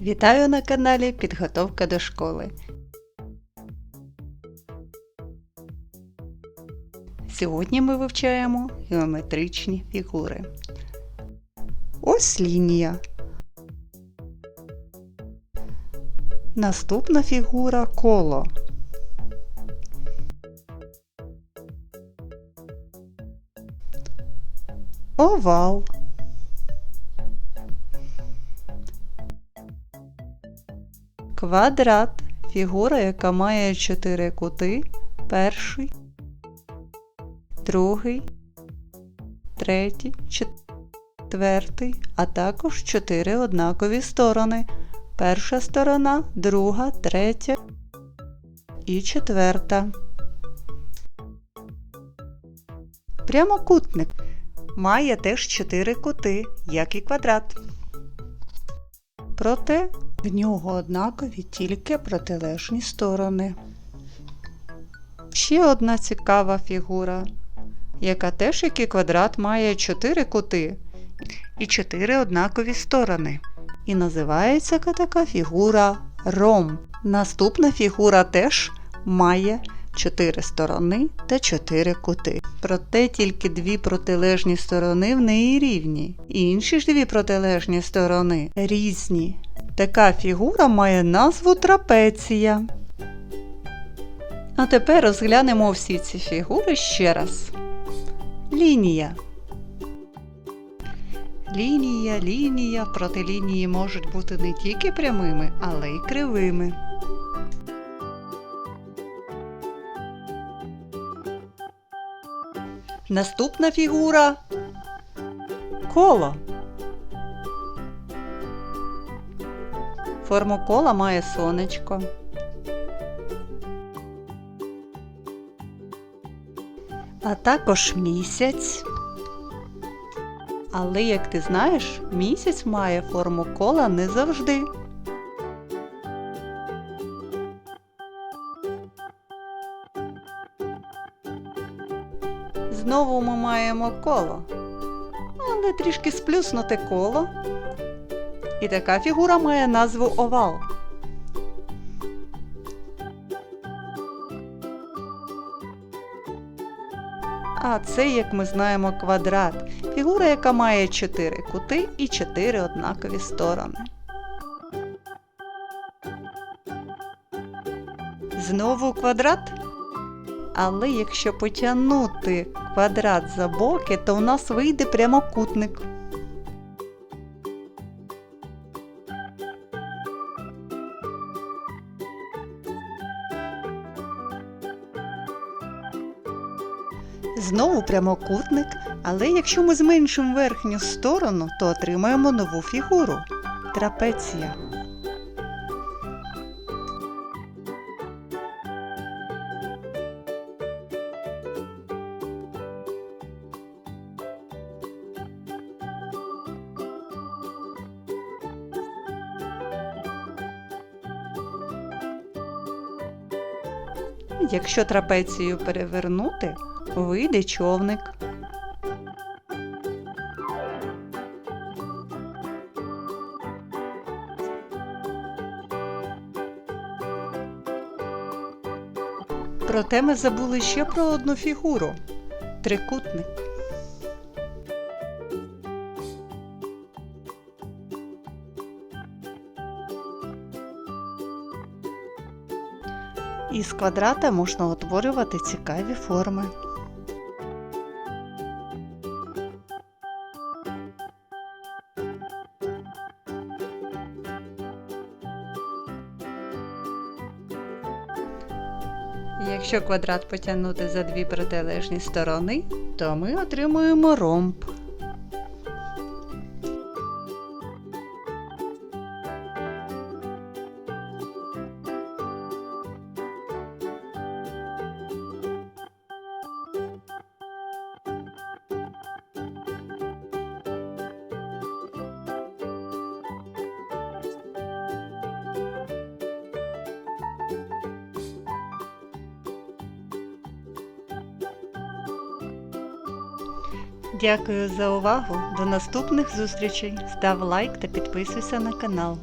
Вітаю на каналі Підготовка до школи. Сьогодні ми вивчаємо геометричні фігури. Ось лінія. Наступна фігура коло. Овал. Квадрат фігура, яка має чотири кути. Перший, другий, третій, четвертий, а також чотири однакові сторони. Перша сторона, друга, третя і четверта. Прямокутник має теж чотири кути, як і квадрат. Проте в нього однакові тільки протилежні сторони. Ще одна цікава фігура, яка теж як і квадрат має чотири кути і чотири однакові сторони. І називається така фігура ромб. Наступна фігура теж має чотири сторони та чотири кути. Проте тільки дві протилежні сторони в неї рівні. Інші ж дві протилежні сторони різні. Така фігура має назву трапеція. А тепер розглянемо всі ці фігури ще раз. Лінія. Лінія, лінія, протилінії можуть бути не тільки прямими, але й кривими. Наступна фігура коло. Форму кола має сонечко. А також місяць. Але, як ти знаєш, місяць має форму кола не завжди. Знову ми маємо коло, але трішки сплюснуте коло. І така фігура має назву овал. А це, як ми знаємо, квадрат. Фігура, яка має 4 кути і 4 однакові сторони. Знову квадрат. Але якщо потягнути квадрат за боки, то у нас вийде прямокутник. Знову прямокутник, але якщо ми зменшимо верхню сторону, то отримаємо нову фігуру трапеція. Якщо трапецію перевернути, вийде човник. Проте ми забули ще про одну фігуру трикутник. Із квадрата можна утворювати цікаві форми. Якщо квадрат потягнути за дві протилежні сторони, то ми отримуємо ромб. Дякую за увагу. До наступних зустрічей. Став лайк та підписуйся на канал.